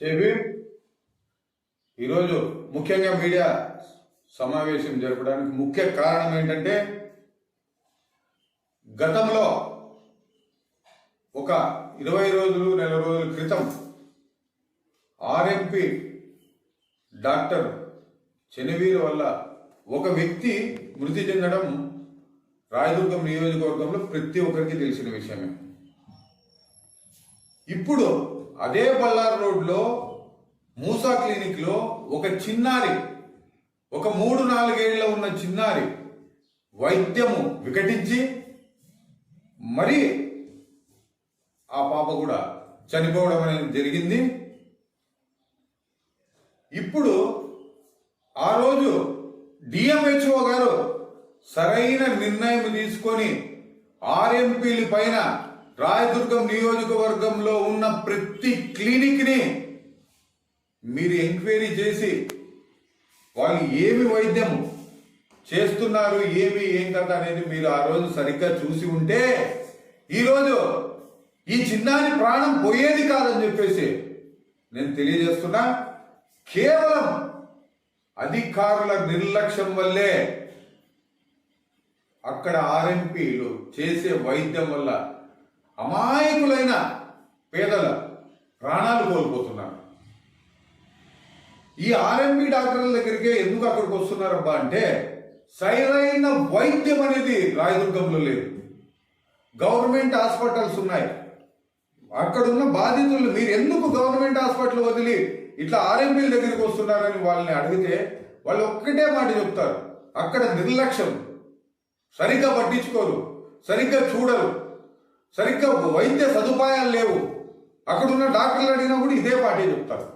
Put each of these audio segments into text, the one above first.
చెప్పి ఈరోజు ముఖ్యంగా మీడియా సమావేశం జరపడానికి ముఖ్య కారణం ఏంటంటే గతంలో ఒక ఇరవై రోజులు నెల రోజుల క్రితం ఆర్ఎంపి డాక్టర్ చెనవీరు వల్ల ఒక వ్యక్తి మృతి చెందడం రాయదుర్గం నియోజకవర్గంలో ప్రతి ఒక్కరికి తెలిసిన విషయమే. ఇప్పుడు అదే బళ్ళార్ రోడ్లో మూసా క్లినిక్లో ఒక చిన్నారి ఒక మూడు నాలుగేళ్ళ ఉన్న చిన్నారి వైద్యము వికటించి మరి ఆ పాప కూడా చనిపోవడం అనేది జరిగింది. ఇప్పుడు ఆ రోజు డిఎంహెచ్ఓ గారు సరైన నిర్ణయం తీసుకొని ఆర్ఎంపీల పైన రాయదుర్గం నియోజకవర్గంలో ఉన్న ప్రతి క్లినిక్ని మీరు ఎంక్వైరీ చేసి వాళ్ళు ఏమి వైద్యం చేస్తున్నారు ఏమి ఏం కథ అనేది మీరు ఆ రోజు సరిగ్గా చూసి ఉంటే ఈరోజు ఈ చిన్నారి ప్రాణం పోయేది కాదని చెప్పేసి నేను తెలియజేస్తున్నా. కేవలం అధికారుల నిర్లక్ష్యం వల్లే అక్కడ ఆర్ఎంపీలు చేసే వైద్యం వల్ల అమాయకులైన పేదల ప్రాణాలు కోల్పోతున్నారు. ఈ ఆర్ఎంబి డాక్టర్ల దగ్గరికే ఎందుకు అక్కడికి వస్తున్నారబ్బా అంటే సరైన వైద్యం అనేది రాయదుర్గంలో లేదు. గవర్నమెంట్ హాస్పిటల్స్ ఉన్నాయి. అక్కడున్న బాధితులు మీరు ఎందుకు గవర్నమెంట్ హాస్పిటల్ వదిలి ఇట్లా ఆర్ఎంపీల దగ్గరికి వస్తున్నారని వాళ్ళని అడిగితే వాళ్ళు ఒక్కటే మాట చెప్తారు. అక్కడ నిర్లక్ష్యం. సరిగ్గా పట్టించుకోరు. సరిగ్గా చూడరు. సరిగ్గా వైద్య సదుపాయాలు లేవు. అక్కడున్న డాక్టర్లు అడిగినా కూడా ఇదే పాటే చెప్తారు.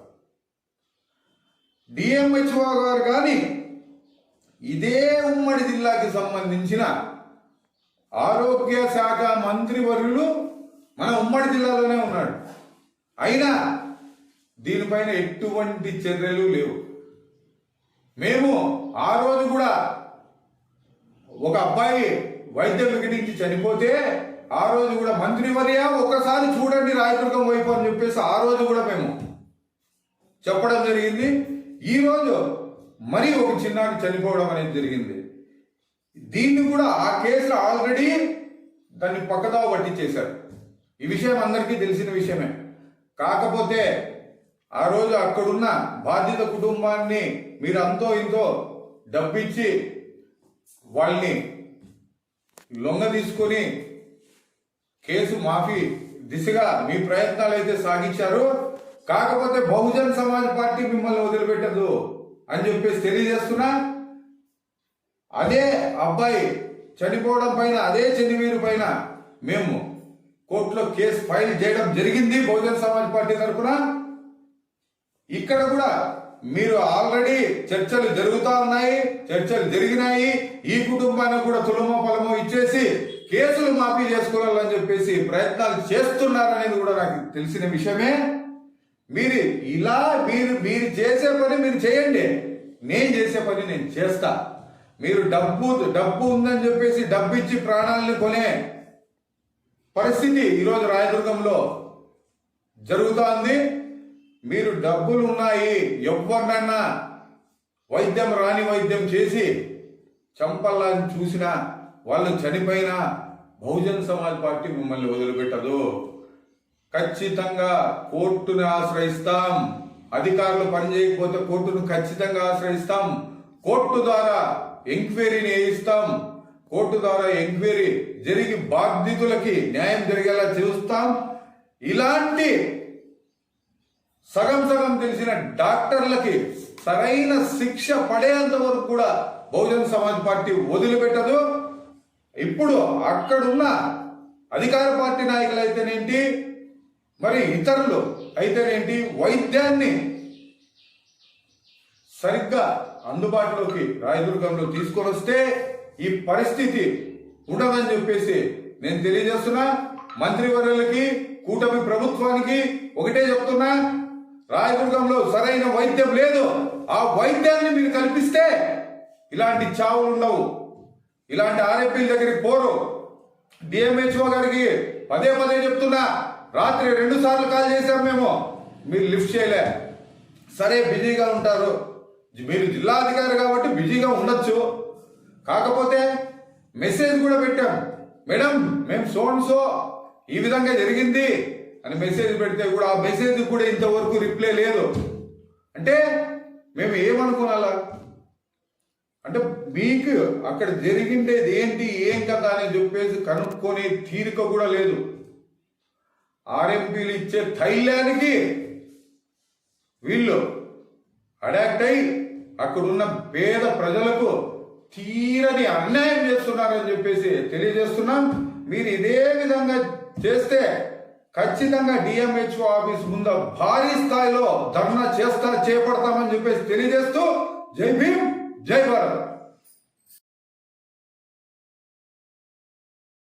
డిఎంహెచ్ఓ గారు కానీ ఇదే ఉమ్మడి జిల్లాకి సంబంధించిన ఆరోగ్య శాఖ మంత్రివర్యులు మన ఉమ్మడి జిల్లాలోనే ఉన్నాడు. అయినా దీనిపైన ఎటువంటి చర్యలు లేవు. మేము ఆ రోజు కూడా ఒక అబ్బాయి వైద్యం వికటించి చనిపోతే ఆ రోజు కూడా మంత్రివర్య ఒకసారి చూడండి రాయదుర్గం వైపు అని చెప్పేసి ఆ రోజు కూడా మేము చెప్పడం జరిగింది. ఈ రోజు మరి ఒక చిన్నారి చనిపోవడం అనేది జరిగింది. దీన్ని కూడా ఆ కేసులో ఆల్రెడీ దాన్ని పక్కదావ పట్టించేశారు. ఈ విషయం అందరికీ తెలిసిన విషయమే. కాకపోతే ఆ రోజు అక్కడున్న బాధిత కుటుంబాన్ని మీరు అంతో ఇంతో డబ్బిచ్చి వాళ్ళని లొంగ తీసుకొని కేసు మాఫీ దిశగా మీ ప్రయత్నాలు అయితే సాగించారు కాకపోతే బహుజన్ సమాజ్ పార్టీ మిమ్మల్ని వదిలిపెట్టదు అని చెప్పేసి తెలియజేస్తున్నా. అదే అబ్బాయి చనిపోవడం పైన అదే చెన్నివీరు పైన మేము కోర్టులో కేసు ఫైల్ చేయడం జరిగింది బహుజన్ సమాజ్ పార్టీ తరఫున. ఇక్కడ కూడా మీరు ఆల్రెడీ చర్చలు జరుగుతా ఉన్నాయి చర్చలు జరిగినాయి. ఈ కుటుంబానికి కూడా తులమో పొలమో ఇచ్చేసి కేసులు మాఫీ చేసుకోవాలని చెప్పేసి ప్రయత్నాలు చేస్తున్నారనేది కూడా నాకు తెలిసిన విషయమే. మీరు ఇలా మీరు మీరు చేసే పని మీరు చేయండి. నేను చేసే పని నేను చేస్తా. మీరు డబ్బు డబ్బు ఉందని చెప్పేసి డబ్బు ఇచ్చి ప్రాణాలను కొనే పరిస్థితి ఈరోజు రాయదుర్గంలో జరుగుతోంది. మీరు డబ్బులు ఉన్నాయి. ఎవరినన్నా వైద్యం రాని వైద్యం చేసి చంపల్లని చూసినా వాళ్ళు చనిపోయిన బహుజన్ సమాజ్ పార్టీ మిమ్మల్ని వదిలిపెట్టదు. ఖచ్చితంగా కోర్టుని ఆశ్రయిస్తాం. అధికారులు పనిచేయకపోతే కోర్టును ఖచ్చితంగా ఆశ్రయిస్తాం. కోర్టు ద్వారా ఎంక్వైరీని వేయిస్తాం. కోర్టు ద్వారా ఎంక్వైరీ జరిగి బాధితులకి న్యాయం జరిగేలా చూస్తాం. ఇలాంటి సగం సగం తెలిసిన డాక్టర్లకి సరైన శిక్ష పడేంత వరకు కూడా బహుజన్ సమాజ్ పార్టీ వదిలిపెట్టదు. ఇప్పుడు అక్కడున్న అధికార పార్టీ నాయకులు అయితేనేంటి మరి ఇతరులు అయితేనేంటి? వైద్యాన్ని సరిగ్గా అందుబాటులోకి రాయదుర్గంలో తీసుకొని వస్తే ఈ పరిస్థితి ఉండదని చెప్పేసి నేను తెలియజేస్తున్నా. మంత్రివర్యులకి కూటమి ప్రభుత్వానికి ఒకటే చెప్తున్నా. రాయదుర్గంలో సరైన వైద్యం లేదు. ఆ వైద్యాన్ని మీరు కల్పిస్తే ఇలాంటి చావులు ఉండవు ఇలాంటి ఆర్ఎంపీల దగ్గరికి పోరు. డిఎంహెచ్ఓ గారికి పదే పదే చెప్తున్నా. రాత్రి రెండు సార్లు కాల్ చేశాం మేము. మీరు లిఫ్ట్ చేయలే. సరే బిజీగా ఉంటారు. మీరు జిల్లా అధికారి కాబట్టి బిజీగా ఉండొచ్చు. కాకపోతే మెసేజ్ కూడా పెట్టాం. మేడం మేము సోన్ సో ఈ విధంగా జరిగింది అని మెసేజ్ పెడితే కూడా ఆ మెసేజ్ కూడా ఇంతవరకు రిప్లై లేదు. అంటే మేము ఏమనుకోవాలా అంటే మీకు అక్కడ జరిగిండేది ఏంటి ఏం కదా అని చెప్పేసి కనుక్కొని తీరిక కూడా లేదు. ఆర్ఎంపీలు ఇచ్చే తైలానికి వీళ్ళు అడాక్ట్ అయి అక్కడున్న పేద ప్రజలకు తీరని అన్యాయం చేస్తున్నారని చెప్పేసి తెలియజేస్తున్నాం. మీరు ఇదే విధంగా చేస్తే ఖచ్చితంగా డిఎంహెచ్ఓ ఆఫీస్ ముందు భారీ స్థాయిలో ధర్నా చేస్తా చేపడతామని చెప్పేసి తెలియజేస్తూ జై భీమ్! జై భారత్